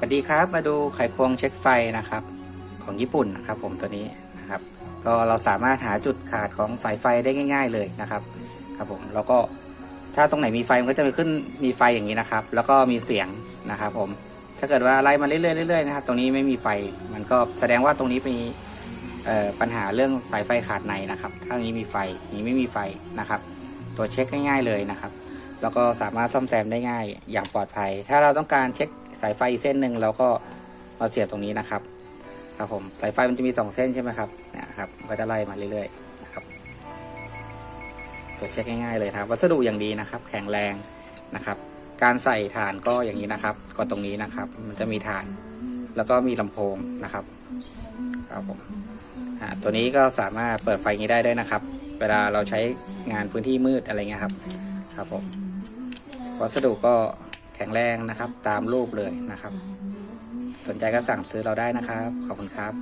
สวัสดีครับมาดูไขควงเช็คไฟนะครับ ของญี่ปุ่นนะครับ ผมตัวนี้นะครับ ก็เราสามารถหาจุดขาดของสายไฟได้ง่าย ๆ เลยนะครับ ครับผมแล้วก็ถ้าตรงไหนมีไฟมันก็จะมีขึ้นมีไฟอย่างนี้นะครับ แล้วก็มีเสียงนะครับ ผม ถ้าเกิดว่าไล่มาเรื่อยๆเรื่อยๆนะครับ ตรงนี้ไม่มีไฟมันก็แสดงว่าตรงนี้มีปัญหาเรื่องสายไฟขาดในนะครับ ถ้าตรงนี้มีไฟนี้ไม่มีไฟนะครับ ตัวเช็คง่าย ๆเลยนะครับ แล้วก็สามารถซ่อมแซมได้ง่ายอย่างปลอดภัย ถ้าเราต้องการเช็ค สายไฟอีกเส้นหนึ่งเราก็มาเสียบตรงนี้นะครับ ครับผมสายไฟมันจะมีสองเส้นใช่ไหมครับเนะครับก็จะไล่มาเรื่อยๆนะครับตัวเช็คง่ายๆเลยนะครับ วัสดุอย่างดีนะครับ แข็งแรงนะครับ การใส่ฐานก็อย่างนี้นะครับกดตรงนี้นะครับ มันจะมีฐานแล้วก็มีลำโพงนะครับครับผมตัวนี้ก็สามารถเปิดไฟนี้ได้ด้วยนะครับ เวลาเราใช้งานพื้นที่มืดอะไรเงี้ยครับ ครับผมวัสดุก็ แข็งแรงนะครับ ตามรูปเลยนะครับ สนใจก็สั่งซื้อเราได้นะครับ ขอบคุณครับ